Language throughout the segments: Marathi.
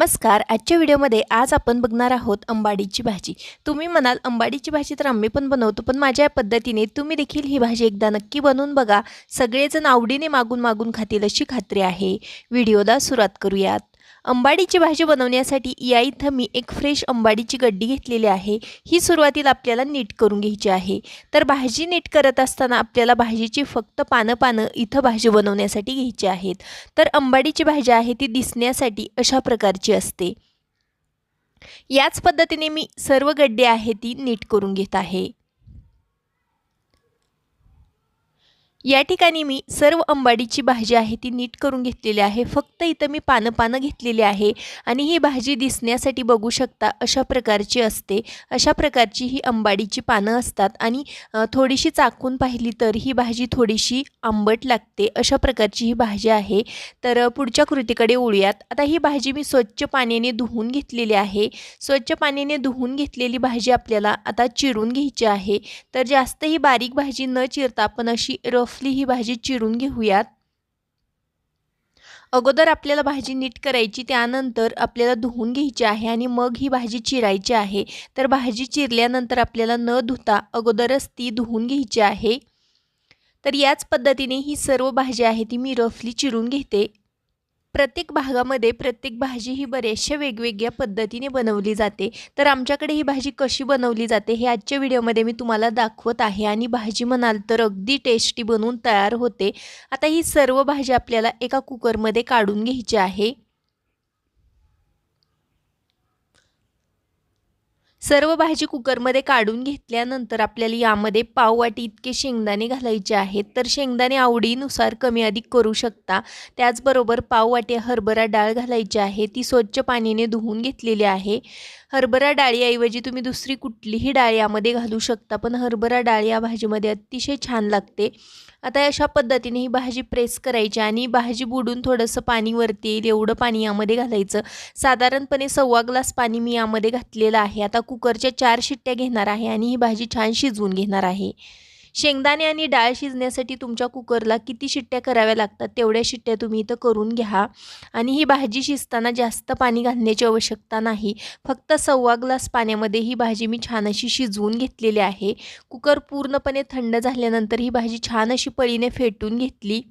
नमस्कार आजच्या व्हिडिओमध्ये आज आपण बघणार आहोत अंबाडीची भाजी. तुम्ही म्हणाल अंबाडीची भाजी तर आम्ही पण बनवतो पण माझ्या पद्धतीने तुम्ही देखील ही भाजी एकदा नक्की बनवून बघा. सगळेजण आवडीने मागून मागून खातील अशी खात्री आहे. व्हिडिओला सुरुवात करूयात. अंबाडीची भाजी बनवण्यासाठी या इथं मी एक फ्रेश अंबाडीची गड्डी घेतलेली आहे. ही सुरुवातीला आपल्याला नीट करून घ्यायची आहे. तर भाजी नीट करत असताना आपल्याला भाजीची फक्त पानं पानं इथं भाजी बनवण्यासाठी घ्यायची आहेत. तर अंबाडीची भाजी आहे ती दिसण्यासाठी अशा प्रकारची असते. याच पद्धतीने मी सर्व गड्डे आहे ती नीट करून घेत आहे. या ठिकाणी मी सर्व अंबाडीची भाजी आहे ती नीट करून घेतलेली आहे. फक्त इथं मी पानं पानं घेतलेली आहे आणि ही भाजी दिसण्यासाठी बघू शकता अशा प्रकारची असते. अशा प्रकारची ही अंबाडीची पानं असतात आणि थोडीशी चाकून पाहिली तर ही भाजी थोडीशी आंबट लागते अशा प्रकारची ही भाजी आहे. तर पुढच्या कृतीकडे ओळूयात आता ही भाजी मी स्वच्छ पाण्याने धुवून घेतलेली आहे. स्वच्छ पाण्याने धुवून घेतलेली भाजी आपल्याला आता चिरून घ्यायची आहे. तर जास्त ही बारीक भाजी न चिरता आपण अशी रफ रफली ही भाजी चिरून घेऊयात. अगोदर आपल्याला भाजी नीट करायची त्यानंतर आपल्याला धुवून घ्यायची आहे आणि मग ही भाजी चिरायची आहे. तर भाजी चिरल्यानंतर आपल्याला न धुता अगोदरच ती धुवून घ्यायची आहे. तर याच पद्धतीने ही सर्व भाजी आहे ती मी रफली चिरून घेते. प्रत्येक भागामध्ये प्रत्येक भाजी ही बऱ्याचशा वेगवेगळ्या पद्धतीने बनवली जाते. तर आमच्याकडे ही भाजी कशी बनवली जाते हे आजच्या व्हिडिओमध्ये मी तुम्हाला दाखवत आहे आणि भाजी म्हणाल तर अगदी टेस्टी बनवून तयार होते. आता ही सर्व भाजी आपल्याला एका कुकरमध्ये काढून घ्यायची आहे. सर्व भाजी कुकरमध्ये काढून घेतल्यानंतर आपल्याला यामध्ये पाववाटी इतके शेंगदाणे घालायचे आहेत. तर शेंगदाणे आवडीनुसार कमी अधिक करू शकता. त्याचबरोबर पाववाटी हरभरा डाळ घालायची आहे. ती स्वच्छ पाण्याने धुवून घेतलेली आहे. हरभरा डाळीऐवजी तुम्ही दुसरी कुठलीही डाळ यामध्ये घालू शकता पण हरभरा डाळ या भाजीमध्ये अतिशय छान लागते. आता अशा पद्धतीने ही भाजी प्रेस करायची आणि भाजी बुडून थोडंसं पाणी वरती येईल एवढं पाणी यामध्ये घालायचं. साधारणपणे सव्वा ग्लास पाणी मी यामध्ये घातलेलं आहे. आता कुकरच्या चार शिट्ट्या घेणार आहे आणि ही भाजी छान शिजवून घेणार आहे. शेंगदाणे आणि डाळ शिजण्यासाठी तुमच्या कुकरला किती शिट्ट्या कराव्या लागतात तेवढ्या शिट्ट्या तुम्ही इथं करून घ्या. आणि ही भाजी शिजताना जास्त पाणी घालण्याची आवश्यकता नाही. फक्त सव्वा ग्लास पाण्यामध्ये ही भाजी मी छान अशी शिजवून घेतलेली आहे. कुकर पूर्णपणे थंड झाल्यानंतर ही भाजी छान अशी पळीने फेटून घेतली.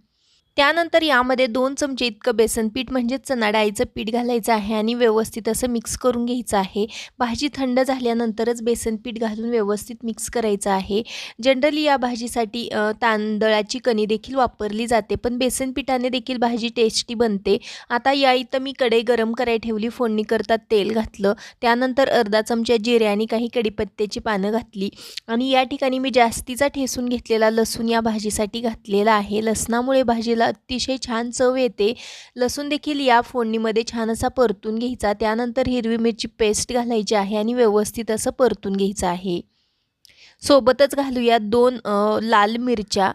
त्यानंतर यामध्ये दोन चमचे इतकं बेसन पीठ म्हणजेच चणा डाळीचं पीठ घालायचं आहे आणि व्यवस्थित असं मिक्स करून घ्यायचं आहे. भाजी थंड झाल्यानंतरच बेसन पीठ घालून व्यवस्थित मिक्स करायचं आहे. जनरली या भाजीसाठी तांदळाची कणी देखील वापरली जाते पण बेसन पिठाने देखील भाजी टेस्टी बनते. आता या इथं मी कढई गरम करायला ठेवली फोडणी करतात तेल घातलं. त्यानंतर अर्धा चमचा जिरे आणि काही कडीपत्त्याची पानं घातली. आणि या ठिकाणी मी जास्तीचा ठेसून घेतलेला लसूण या भाजीसाठी घातलेला आहे. लसणामुळे भाजीला अतिशय छान चव येते. लसूण देखील या फोडणीमध्ये छान असा परतून घ्यायचा. त्यानंतर हिरवी मिरची पेस्ट घालायची आहे आणि व्यवस्थित असं परतून घ्यायचं आहे. सोबतच घालूया दोन लाल मिरच्या.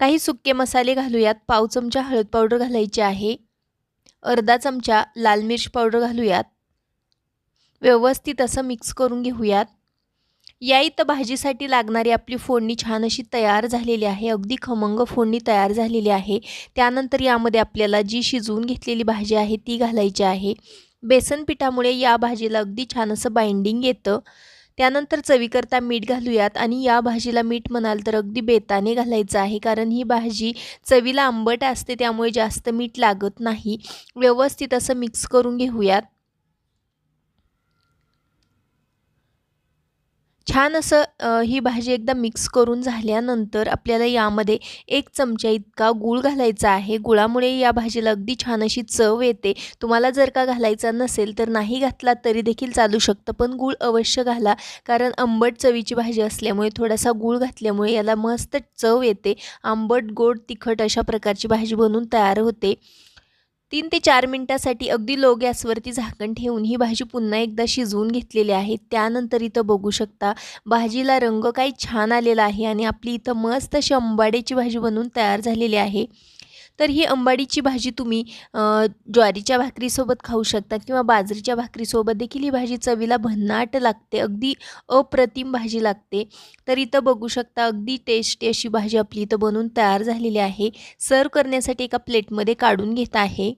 काही सुके मसाले घालूयात. पाव चमचा हळद पावडर घालायची आहे. अर्धा चमचा लाल मिर्च पावडर घालूयात. व्यवस्थित असं मिक्स करून घेऊयात. या इथं भाजीसाठी लागणारी आपली फोडणी छान अशी तयार झालेली आहे. अगदी खमंग फोडणी तयार झालेली आहे. त्यानंतर यामध्ये आपल्याला जी शिजवून घेतलेली भाजी आहे ती घालायची आहे. बेसन पिठामुळे या भाजीला अगदी छान असं बाइंडिंग येतं. त्यानंतर चवीकरता मीठ घालूयात आणि या भाजीला मीठ म्हणाल तर अगदी बेताने घालायचं आहे. कारण ही भाजी चवीला आंबट असते त्यामुळे जास्त मीठ लागत नाही. व्यवस्थित असं मिक्स करून घेऊयात. छान असं ही भाजी एकदा मिक्स करून झाल्यानंतर आपल्याला यामध्ये एक चमचा इतका गूळ घालायचा आहे. गुळामुळे या भाजीला अगदी छान अशी चव येते. तुम्हाला जर का घालायचा नसेल तर नाही घातला तरी देखील चालू शकतं पण गूळ अवश्य घाला. कारण आंबट चवीची भाजी असल्यामुळे थोडासा गूळ घातल्यामुळे याला मस्त चव येते. आंबट गोड तिखट अशा प्रकारची भाजी बनवून तयार होते. तीन ते चार मिनटासाठी अगदी लो गॅसवरती झाकण ठेवून ही भाजी पुन्हा एकदा शिजवून घेतलेली आहे. त्यानंतर इथं बघू शकता भाजीला रंग काही छान आलेला आहे आणि आपली इथं मस्त अशी अंबाड्याची भाजी बनवून तयार झालेली आहे. तर ही अंबाडीची भाजी तुम्ही ज्वारीच्या भाकरीसोबत खाऊ शकता किंवा बाजरीच्या भाकरीसोबत देखील ही भाजी चवीला भन्नाट लागते अगदी अप्रतिम भाजी लागते. तर इथं बघू शकता अगदी टेस्टी अशी भाजी आपली इथं बनवून तयार झालेली आहे. सर्व करण्यासाठी एका प्लेटमध्ये काढून घेत आहे.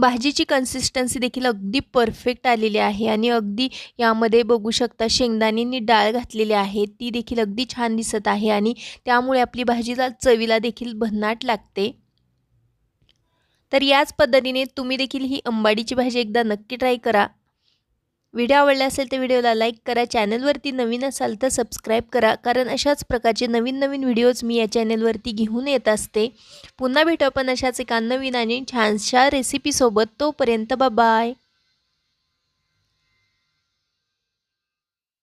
भाजीची कन्सिस्टन्सी देखील अगदी परफेक्ट आलेली आहे. आणि अगदी यामध्ये बघू शकता शेंगदाण्यांनी डाळ घातलेली आहे. ती देखील अगदी छान दिसत आहे आणि त्यामुळे आपली भाजीला चवीला देखील भन्नाट लागते. तर याच पद्धतीने तुम्ही देखील ही अंबाडीची भाजी एकदा नक्की ट्राय करा. व्हिडिओ आवडला असेल तर व्हिडिओला लाईक करा चॅनलवरती नवीन असाल तर सबस्क्राईब करा कारण अशाच प्रकारचे नवीन नवीन व्हिडिओज मी या चॅनलवरती घेऊन येत असते. पुन्हा भेटू आपण अशाच एका नवीन आणि छानशा रेसिपीसोबत तोपर्यंत बाय